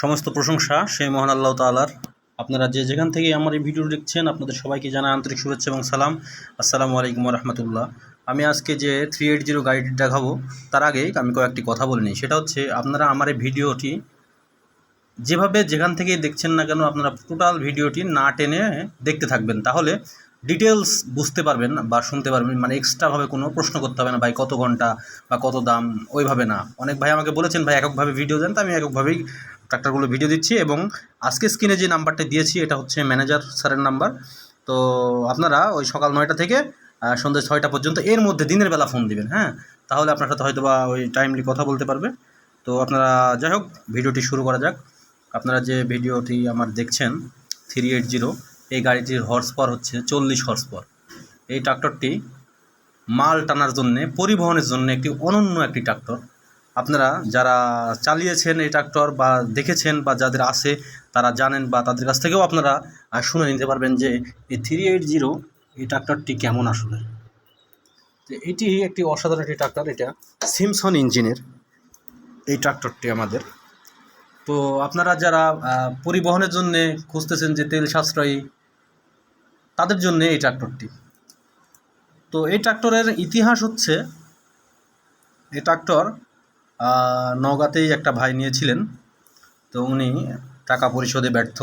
সমস্ত প্রশংসা, সেই মহান আল্লাহ তালার আপনারা যে যেখান থেকে আমার এই ভিডিও দেখছেন, আপনাদের সবাইকে জানা আন্তরিক শুভেচ্ছা এবং সালাম। আসসালামু আলাইকুম রহমতুল্লাহ। আমি আজকে যে থ্রি এইট জিরো গাড়িটি দেখাবো, তার আগে আমি কয়েকটি কথা বলে নিই। সেটা হচ্ছে, আপনারা আমার এই ভিডিওটি যেভাবে যেখান থেকে দেখছেন না কেন, আপনারা টোটাল ভিডিওটি না টেনে দেখতে থাকবেন। তাহলে ডিটেলস বুঝতে পারবেন বা শুনতে পারবেন মানে এক্সট্রাভাবে কোনো প্রশ্ন করতে হবে না, ভাই, কত ঘণ্টা বা কত দাম? ওইভাবে না। অনেক ভাই আমাকে বলেছেন, ভাই, এককভাবে ভিডিও দেন। তো আমি এককভাবেই ট্রাক্টরগুলো ভিডিও দিচ্ছি এবং আজকে স্ক্রিনে যে নাম্বারটা দিয়েছি, এটা হচ্ছে ম্যানেজার স্যারের নাম্বার তো আপনারা ওই সকাল নয়টা থেকে সন্ধ্যে ছয়টা পর্যন্ত এর মধ্যে দিনের বেলা ফোন দিবেন হ্যাঁ? তাহলে আপনার সাথে হয়তো বা ওই টাইমলি কথা বলতে পারবে। তো আপনারা যাই হোক ভিডিওটি শুরু করা যাক। আপনারা যে ভিডিওটি আমার দেখছেন থ্রি এইট জিরো এই গাড়িটির হর্স পাওয়ার হচ্ছে চল্লিশ হর্স পাওয়ার এই ট্রাক্টরটি মাল টানার জন্যে, পরিবহনের জন্য একটি অনন্য একটি ট্রাক্টর আপনারা যারা চালিয়েছেন এই ট্রাক্টর বা দেখেছেন বা যাদের আছে, তারা জানেন বা তাদের কাছ থেকেও আপনারা শুনে নিতে পারবেন যে এই থ্রি এইট জিরো এই ট্রাক্টরটি কেমন আসলে। তো এটি একটি অসাধারণ একটি ট্রাক্টর, এটা সিমসন ইঞ্জিনের এই ট্রাক্টরটি আমাদের। তো আপনারা যারা পরিবহনের জন্যে খুঁজতেছেন যে তেল সাশ্রয়ী, তাদের জন্য এই ট্রাক্টরটি। তো এই ট্রাক্টরের ইতিহাস হচ্ছে, এই ট্রাক্টর নওগাঁতেই একটা ভাই নিয়েছিলেন। তো উনি টাকা পরিশোধে ব্যর্থ।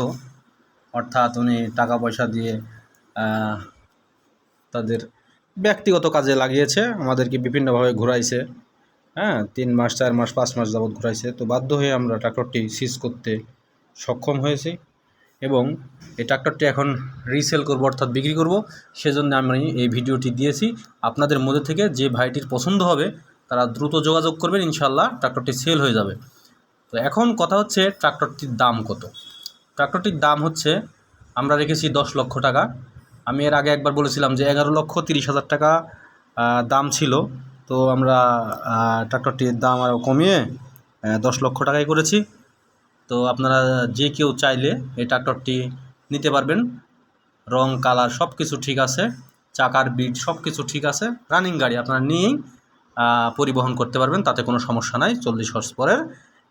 অর্থাৎ উনি টাকা পয়সা দিয়ে তাদের ব্যক্তিগত কাজে লাগিয়েছে। আমাদেরকে বিভিন্নভাবে ঘুরাইছে। হ্যাঁ তিন মাস, চার মাস, পাঁচ মাস যাবৎ ঘুরাইছে। তো বাধ্য হয়ে আমরা ট্রাক্টরটি সিজ করতে সক্ষম হয়েছি এবং এই ট্রাক্টরটি এখন রিসেল করব, অর্থাৎ বিক্রি করব। সেজন্য আমি এই ভিডিওটি দিয়েছি। আপনাদের মধ্যে থেকে যে ভাইটির পছন্দ হবে তারা দ্রুত যোগাযোগ করবেন ইনশাল্লাহ ট্রাক্টরটি সেল হয়ে যাবে। তো এখন কথা হচ্ছে ট্রাক্টরটির দাম কত? ট্রাক্টরটির দাম হচ্ছে, আমরা রেখেছি দশ লক্ষ টাকা। আমি এর আগে একবার বলেছিলাম যে এগারো লক্ষ তিরিশ হাজার টাকা দাম ছিল। তো আমরা ট্রাক্টরটির দাম আরও কমিয়ে দশ লক্ষ টাকাই করেছি। তো আপনারা যে কেউ চাইলে এই ট্রাক্টরটি নিতে পারবেন। রং, কালার সব কিছু ঠিক আছে। চাকার বিট সব কিছু ঠিক আছে। রানিং গাড়ি আপনারা নিয়েই পরিবহন করতে পারবেন, তাতে কোনো সমস্যা নাই। চল্লিশ হর্স পরের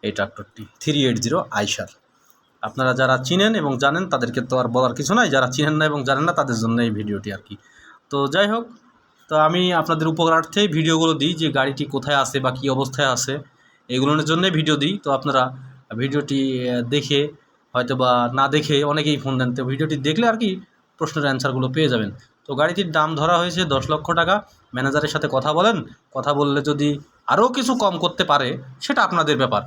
এই ট্রাক্টরটি, থ্রি এইট জিরো আইসার। আপনারা যারা চিনেন এবং জানেন, তাদেরকে তো আর বলার কিছু নাই। যারা চিনেন না এবং জানেন না, তাদের জন্য এই ভিডিওটি আর কি। তো যাই হোক, তো আমি আপনাদের উপকারার্থেই ভিডিওগুলো দিই যে গাড়িটি কোথায় আছে বা কী অবস্থায় আছে। এগুলোর জন্যই ভিডিও দিই। তো আপনারা ভিডিওটি দেখে হয়তো বা না দেখে অনেকেই ফোন দেন। তো ভিডিওটি দেখলে আর কি প্রশ্নের অ্যান্সারগুলো পেয়ে যাবেন। তো গাড়িটির দাম ধরা হয়েছে দশ লক্ষ টাকা। ম্যানেজারের সাথে কথা বলেন। কথা বললে যদি আরও কিছু কম করতে পারে, সেটা আপনাদের ব্যাপার।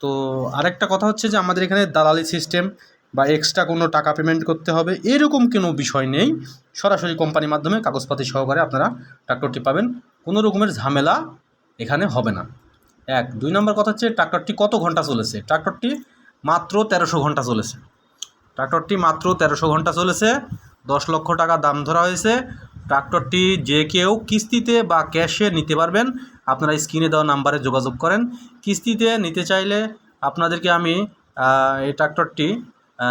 তো আরেকটা কথা হচ্ছে যে, আমাদের এখানে দালালি সিস্টেম বা এক্সট্রা কোনো টাকা পেমেন্ট করতে হবে, এরকম কোনো বিষয় নেই। সরাসরি কোম্পানির মাধ্যমে কাগজপাতি সহকারে আপনারা ট্রাক্টরটি পাবেন। কোনো রকমের ঝামেলা এখানে হবে না। এক। দুই নম্বর কথা হচ্ছে, ট্রাক্টরটি কত ঘণ্টা চলেছে? ট্রাক্টরটি মাত্র তেরোশো ঘণ্টা চলেছে। ট্রাক্টরটি মাত্র তেরোশো ঘণ্টা চলেছে। দশ লক্ষ টাকা দাম ধরা হয়েছে। ট্রাক্টরটি যে কেউ কিস্তিতে বা ক্যাশে নিতে পারবেন। আপনারা স্ক্রিনে দেওয়া নাম্বারে যোগাযোগ করেন। কিস্তিতে নিতে চাইলে আপনাদেরকে আমি এই ট্রাক্টরটি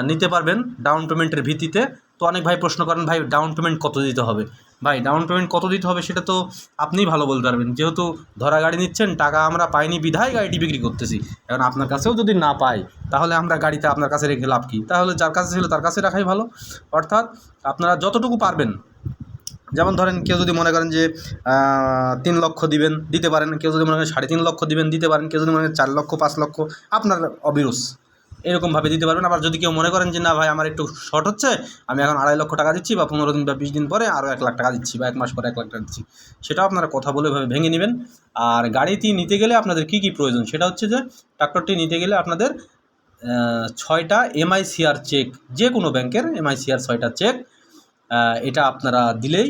নিতে পারবেন ডাউন পেমেন্টের ভিত্তিতে। তো অনেক ভাই প্রশ্ন করেন, ভাই ডাউন পেমেন্ট কত দিতে হবে? ভাই ডাউন পেমেন্ট কত দিতে হবে সেটা তো আপনিই ভালো বলতে পারবেন। যেহেতু ধরা গাড়ি নিচ্ছেন, টাকা আমরা পাইনি, বিধায় গাড়িটি বিক্রি করতেছি। এখন আপনার কাছেও যদি না পাই, তাহলে আমরা গাড়িতে আপনার কাছে রেখে লাভ কী? তাহলে যার কাছে ছিল তার কাছে রাখাই ভালো। অর্থাৎ আপনারা যতটুকু পারবেন, যেমন ধরেন কেউ যদি মনে করেন যে তিন লক্ষ দিবেন, দিতে পারেন। কেউ যদি মনে করেন সাড়ে তিন লক্ষ দিবেন, দিতে পারেন। কেউ যদি মনে করেন চার লক্ষ, পাঁচ লক্ষ, আপনার অবিরুষ এরকমভাবে দিতে পারবেন। আবার যদি কেউ মনে করেন যে, না ভাই, আমার একটু শর্ট হচ্ছে, আমি এখন আড়াই লক্ষ টাকা দিচ্ছি বা পনেরো দিন বা বিশ দিন পরে আরও এক লাখ টাকা দিচ্ছি বা এক মাস পরে এক লাখ টাকা দিচ্ছি। সেটাও আপনারা কথা বলে ভাবে ভেঙে নেবেন। আর গাড়িটি নিতে গেলে আপনাদের কী কী প্রয়োজন? সেটা হচ্ছে যে, ট্রাক্টরটি নিতে গেলে আপনাদের ছয়টা এমআইসিআর চেক যে কোনো ব্যাংকের এমআইসিআর ছয়টা চেক এটা আপনারা দিলেই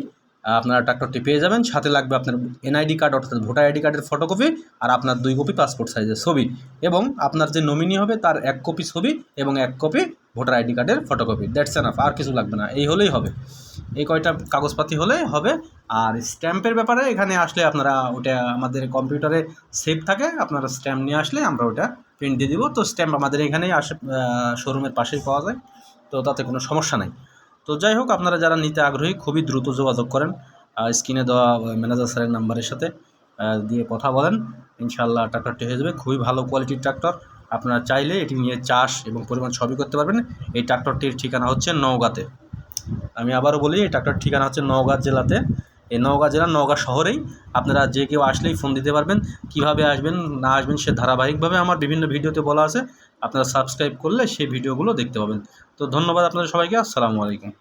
আপনারা ট্রাক্টরটি পেয়ে যাবেন, সাথে লাগবে আপনার এনআইডি কার্ড, অর্থাৎ ভোটার আইডি কার্ডের ফটোকপি আর আপনার দুই কপি পাসপোর্ট সাইজের ছবি এবং আপনার যে নমিনি হবে তার এক কপি ছবি এবং এক কপি ভোটার আইডি কার্ডের ফটোকপি দ্যাটস এনাফ আর কিছু লাগবে না, এই হলেই হবে। এই কয়টা কাগজপাতি হলে হবে, আর স্ট্যাম্পের ব্যাপারে এখানে আসলে আপনারা ওটা আমাদের কম্পিউটারে সেভ থাকে, আপনারা স্ট্যাম্প নিয়ে আসলে আমরা ওটা প্রিন্ট দিয়ে দিব। তো স্ট্যাম্প আমাদের এখানেই আসে শোরুমের পাশেই পাওয়া যায়, তো তাতে কোনো সমস্যা নাই। তো যাই হোক, আপনারা যারা নিতে আগ্রহী, খুবই দ্রুত যোগাযোগ করেন। স্ক্রিনে দেওয়া ম্যানেজার স্যারের নাম্বারের সাথে দিয়ে কথা বলেন। ইনশাল্লাহ ট্রাক্টরটি হয়ে যাবে। খুবই ভালো কোয়ালিটির ট্রাক্টর। আপনারা চাইলে এটি নিয়ে চাষ এবং পরিমাণ সবই করতে পারবেন। এই ট্রাক্টরটির ঠিকানা হচ্ছে নওগাঁতে। আমি আবারও বলি, এই ট্রাক্টর ঠিকানা হচ্ছে নওগাঁ জেলাতে। এই নওগাঁ জেলার নওগাঁ শহরেই আপনারা যে কেউ আসলেই ফোন দিতে পারবেন। কীভাবে আসবেন, না আসবেন সে ধারাবাহিকভাবে আমার বিভিন্ন ভিডিওতে বলা আছে। আপনারা সাবস্ক্রাইব করলে সেই ভিডিওগুলো দেখতে পাবেন। তো ধন্যবাদ আপনাদের সবাইকে আসসালামু আলাইকুম।